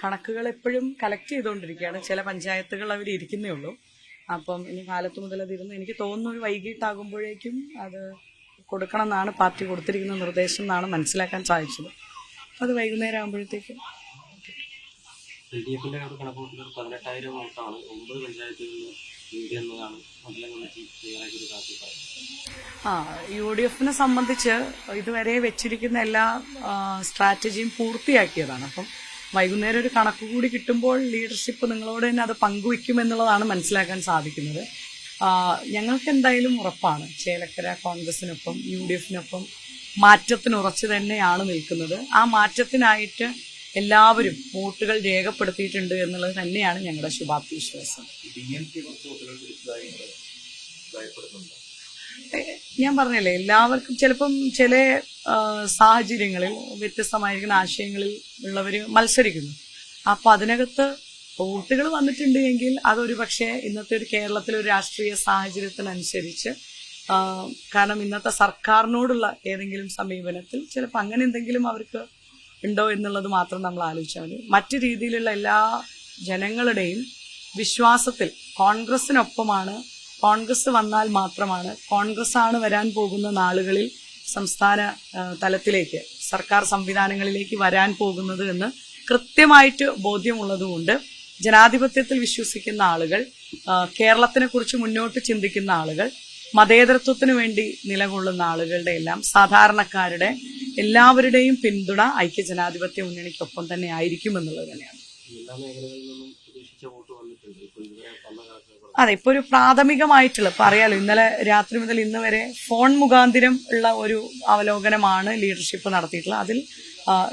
കണക്കുകൾ എപ്പോഴും കളക്ട് ചെയ്തുകൊണ്ടിരിക്കുകയാണ്. ചില പഞ്ചായത്തുകൾ അവർ ഇരിക്കുന്നേ ഉള്ളൂ. അപ്പം ഇനി കാലത്ത് മുതൽ അതിരുന്ന് എനിക്ക് തോന്നുന്നു ഒരു വൈകിട്ടാകുമ്പോഴേക്കും അത് കൊടുക്കണം എന്നാണ് പാർട്ടി കൊടുത്തിരിക്കുന്ന നിർദ്ദേശം എന്നാണ് മനസ്സിലാക്കാൻ സാധിച്ചത്. അത് വൈകുന്നേരം ആകുമ്പോഴത്തേക്കും. എൽ ഡി എഫിന്റെ ഒരു കണക്കുകൂട്ടൽ പതിനെട്ടായിരം വോട്ടാണ് ഒമ്പത് പഞ്ചായത്തുകളിൽ ലീഡ് എന്നതാണ് മണ്ഡലം കമ്മിറ്റി തയ്യാറാക്കിയ ഒരു ആ യു ഡി എഫിനെ സംബന്ധിച്ച് ഇതുവരെ വെച്ചിരിക്കുന്ന എല്ലാ സ്ട്രാറ്റജിയും പൂർത്തിയാക്കിയതാണ്. അപ്പം വൈകുന്നേരം ഒരു കണക്ക് കൂടി കിട്ടുമ്പോൾ ലീഡർഷിപ്പ് നിങ്ങളോട് തന്നെ അത് പങ്കുവയ്ക്കും എന്നുള്ളതാണ് മനസ്സിലാക്കാൻ സാധിക്കുന്നത്. ഞങ്ങൾക്ക് എന്തായാലും ഉറപ്പാണ് ചേലക്കര കോൺഗ്രസിനൊപ്പം യു ഡി എഫിനൊപ്പം മാറ്റത്തിന് ഉറച്ചു തന്നെയാണ് നിൽക്കുന്നത്. ആ മാറ്റത്തിനായിട്ട് എല്ലാവരും വോട്ടുകൾ രേഖപ്പെടുത്തിയിട്ടുണ്ട് എന്നുള്ളത് തന്നെയാണ് ഞങ്ങളുടെ ശുഭാപ്തി വിശ്വാസം ഞാൻ പറഞ്ഞല്ലേ എല്ലാവർക്കും ചിലപ്പം ചില സാഹചര്യങ്ങളിൽ വ്യത്യസ്തമായിരിക്കുന്ന ആശയങ്ങളിൽ ഉള്ളവർ മത്സരിക്കുന്നു. അപ്പോൾ അതിനകത്ത് വോട്ടുകൾ വന്നിട്ടുണ്ട് എങ്കിൽ അതൊരു പക്ഷേ ഇന്നത്തെ ഒരു കേരളത്തിലെ ഒരു രാഷ്ട്രീയ സാഹചര്യത്തിനനുസരിച്ച് കാരണം ഇന്നത്തെ സർക്കാരിനോടുള്ള ഏതെങ്കിലും സമീപനത്തിൽ ചിലപ്പോൾ അങ്ങനെ എന്തെങ്കിലും അവർക്ക് ഉണ്ടോ എന്നുള്ളത് മാത്രം നമ്മൾ ആലോചിച്ചാൽ മതി. മറ്റു രീതിയിലുള്ള എല്ലാ ജനങ്ങളുടെയും വിശ്വാസത്തിൽ കോൺഗ്രസിനൊപ്പമാണ് കോൺഗ്രസ് വന്നാൽ മാത്രമാണ് കോൺഗ്രസ് ആണ് വരാൻ പോകുന്ന നാളുകളിൽ സംസ്ഥാന തലത്തിലേക്ക് സർക്കാർ സംവിധാനങ്ങളിലേക്ക് വരാൻ പോകുന്നത് എന്ന് കൃത്യമായിട്ട് ബോധ്യമുള്ളതുകൊണ്ട് ജനാധിപത്യത്തിൽ വിശ്വസിക്കുന്ന ആളുകൾ കേരളത്തിനെ കുറിച്ച് മുന്നോട്ട് ചിന്തിക്കുന്ന ആളുകൾ മതേതരത്വത്തിന് വേണ്ടി നിലകൊള്ളുന്ന ആളുകളുടെ എല്ലാം സാധാരണക്കാരുടെ എല്ലാവരുടെയും പിന്തുണ ഐക്യ ജനാധിപത്യ മുന്നണിക്കൊപ്പം തന്നെ ആയിരിക്കും എന്നുള്ളത് തന്നെയാണ് എല്ലാ മേഖലകളിൽ നിന്നും പ്രതീക്ഷിച്ച വോട്ട് വന്നിട്ടുണ്ട് ഇപ്പോൾ ഇതുവരെ വന്ന കണക്കുകൾ അതെ ഇപ്പൊ ഒരു പ്രാഥമികമായിട്ടുള്ള ഇപ്പൊ അറിയാലോ ഇന്നലെ രാത്രി മുതൽ ഇന്ന് വരെ ഫോൺ മുഖാന്തിരം ഉള്ള ഒരു അവലോകനമാണ് ലീഡർഷിപ്പ് നടത്തിയിട്ടുള്ളത്. അതിൽ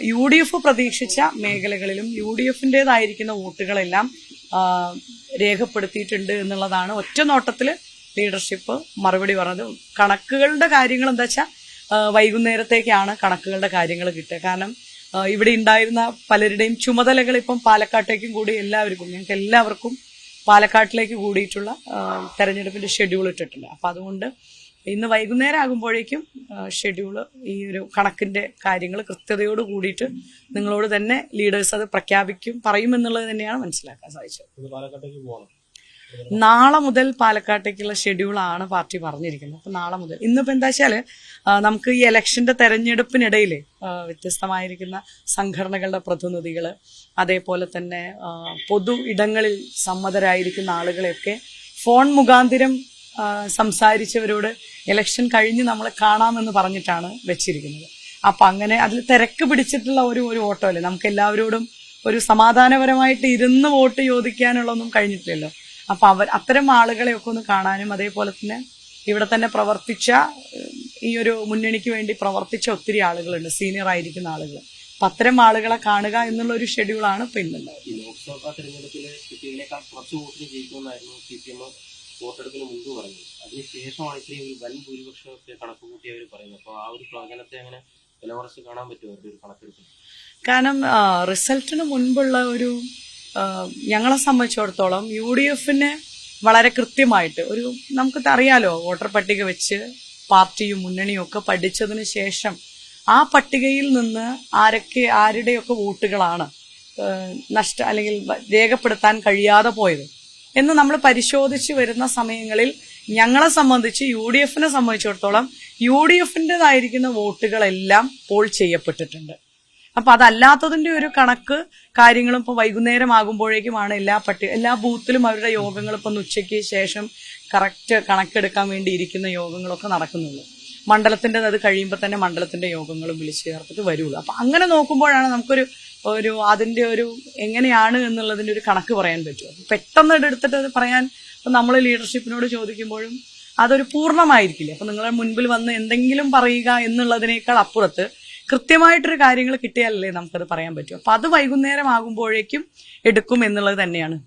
യു ഡി എഫ് പ്രതീക്ഷിച്ച മേഖലകളിലും യു ഡി എഫിന്റെതായിരിക്കുന്ന വോട്ടുകളെല്ലാം രേഖപ്പെടുത്തിയിട്ടുണ്ട് എന്നുള്ളതാണ് ഒറ്റ നോട്ടത്തിൽ ലീഡർഷിപ്പ് മറുപടി പറഞ്ഞത്. കണക്കുകളുടെ കാര്യങ്ങൾ എന്താ വെച്ചാൽ വൈകുന്നേരത്തേക്കാണ് കണക്കുകളുടെ കാര്യങ്ങൾ കിട്ടുക. കാരണം ഇവിടെ ഉണ്ടായിരുന്ന പലരുടെയും ചുമതലകൾ ഇപ്പം പാലക്കാട്ടേക്കും കൂടി എല്ലാവർക്കും ഞങ്ങൾക്ക് എല്ലാവർക്കും പാലക്കാട്ടിലേക്ക് കൂടിയിട്ടുള്ള തെരഞ്ഞെടുപ്പിന്റെ ഷെഡ്യൂൾ ഇട്ടിട്ടില്ല. അപ്പം അതുകൊണ്ട് ഇന്ന് വൈകുന്നേരം ആകുമ്പോഴേക്കും ഷെഡ്യൂൾ ഈ ഒരു കണക്കിന്റെ കാര്യങ്ങൾ കൃത്യതയോട് കൂടിയിട്ട് നിങ്ങളോട് തന്നെ ലീഡേഴ്സ് അത് പ്രഖ്യാപിക്കും പറയുമെന്നുള്ളത് തന്നെയാണ് മനസ്സിലാക്കാൻ സാധിച്ചത്. നാളെ മുതൽ പാലക്കാട്ടേക്കുള്ള ഷെഡ്യൂളാണ് പാർട്ടി പറഞ്ഞിരിക്കുന്നത്. അപ്പൊ നാളെ മുതൽ ഇന്നിപ്പോ എന്താ വെച്ചാൽ നമുക്ക് ഈ ഇലക്ഷന്റെ തെരഞ്ഞെടുപ്പിനിടയിൽ വ്യത്യസ്തമായിരിക്കുന്ന സംഘടനകളുടെ പ്രതിനിധികൾ അതേപോലെ തന്നെ പൊതു ഇടങ്ങളിൽ സമ്മതരായിരിക്കുന്ന ആളുകളെയൊക്കെ ഫോൺ മുഖാന്തിരം സംസാരിച്ചവരോട് ഇലക്ഷൻ കഴിഞ്ഞ് നമ്മളെ കാണാമെന്ന് പറഞ്ഞിട്ടാണ് വെച്ചിരിക്കുന്നത്. അപ്പം അങ്ങനെ അതിൽ തിരക്ക് പിടിച്ചിട്ടുള്ള ഒരു ഒരു ഓട്ടോ അല്ലേ നമുക്ക് എല്ലാവരോടും ഒരു സമാധാനപരമായിട്ട് ഇരുന്ന് വോട്ട് ചോദിക്കാനുള്ളതൊന്നും കഴിഞ്ഞിട്ടില്ലല്ലോ. അപ്പൊ അവർ അത്തരം ആളുകളെയൊക്കെ ഒന്ന് കാണാനും അതേപോലെ തന്നെ ഇവിടെ തന്നെ പ്രവർത്തിച്ച ഈ ഒരു മുന്നണിക്ക് വേണ്ടി പ്രവർത്തിച്ച ഒത്തിരി ആളുകളുണ്ട് സീനിയർ ആയിരിക്കുന്ന ആളുകൾ അപ്പൊ അത്തരം ആളുകളെ കാണുക എന്നുള്ള ഒരു ഷെഡ്യൂളാണ് ഇപ്പൊ ഇന്നുള്ളത്. ലോക്സഭാ തെരഞ്ഞെടുപ്പിൽ കുറച്ച് വോട്ടിന് ജയിക്കുമെന്നായിരുന്നു സി പി എം വോട്ടെടുപ്പിന് മുമ്പ് പറഞ്ഞത്. അതിനുശേഷമാണ് ഇത്രയും ഒരു വൻ ഭൂരിപക്ഷത്തെ കണക്ക് കൂട്ടി അവർ പറയുന്നത്. അപ്പോൾ ആ ഒരു പ്രവചനത്തെ അങ്ങനെ കാണാൻ പറ്റുമോ അവരുടെ ഒരു കണക്കെടുപ്പ് കാരണം റിസൾട്ടിന് മുൻപുള്ള ഒരു ഞങ്ങളെ സംബന്ധിച്ചിടത്തോളം യു ഡി എഫിന് വളരെ കൃത്യമായിട്ട് ഒരു നമുക്ക് അറിയാലോ വോട്ടർ പട്ടിക വെച്ച് പാർട്ടിയും മുന്നണിയും ഒക്കെ പഠിച്ചതിന് ശേഷം ആ പട്ടികയിൽ നിന്ന് ആരൊക്കെ ആരുടെയൊക്കെ വോട്ടുകളാണ് നഷ്ട അല്ലെങ്കിൽ രേഖപ്പെടുത്താൻ കഴിയാതെ പോയത്. എന്ന് നമ്മൾ പരിശോധിച്ച് വരുന്ന സമയങ്ങളിൽ ഞങ്ങളെ സംബന്ധിച്ച് യു ഡി എഫിനെ സംബന്ധിച്ചിടത്തോളം യു ഡി എഫിന്റെതായിരിക്കുന്ന വോട്ടുകളെല്ലാം പോൾ ചെയ്യപ്പെട്ടിട്ടുണ്ട്. അപ്പൊ അതല്ലാത്തതിന്റെ ഒരു കണക്ക് കാര്യങ്ങളും ഇപ്പൊ വൈകുന്നേരം ആകുമ്പോഴേക്കുമാണ് എല്ലാ പട്ടി എല്ലാ ബൂത്തിലും അവരുടെ യോഗങ്ങൾ ഇപ്പൊ ഉച്ചയ്ക്ക് ശേഷം കറക്റ്റ് കണക്കെടുക്കാൻ വേണ്ടി ഇരിക്കുന്ന യോഗങ്ങളൊക്കെ നടക്കുന്നുള്ളൂ. മണ്ഡലത്തിന്റെ അത് കഴിയുമ്പോൾ തന്നെ മണ്ഡലത്തിന്റെ യോഗങ്ങളും വിളിച്ചു ചേർത്തിട്ട് വരുള്ളൂ. അപ്പൊ അങ്ങനെ നോക്കുമ്പോഴാണ് നമുക്കൊരു ഒരു അതിന്റെ ഒരു എങ്ങനെയാണ് എന്നുള്ളതിന്റെ ഒരു കണക്ക് പറയാൻ പറ്റും പെട്ടെന്ന് എടുത്തിട്ട് അത് പറയാൻ നമ്മൾ ലീഡർഷിപ്പിനോട് ചോദിക്കുമ്പോഴും അതൊരു പൂർണമായിരിക്കില്ല? അപ്പൊ നിങ്ങളുടെ മുൻപിൽ വന്ന് എന്തെങ്കിലും പറയുക എന്നുള്ളതിനേക്കാൾ അപ്പുറത്ത് കൃത്യമായിട്ടൊരു കാര്യങ്ങൾ കിട്ടിയാലല്ലേ നമുക്കത് പറയാൻ പറ്റൂ. അപ്പൊ അത് വൈകുന്നേരം ആകുമ്പോഴേക്കും എടുക്കും എന്നുള്ളത് തന്നെയാണ്.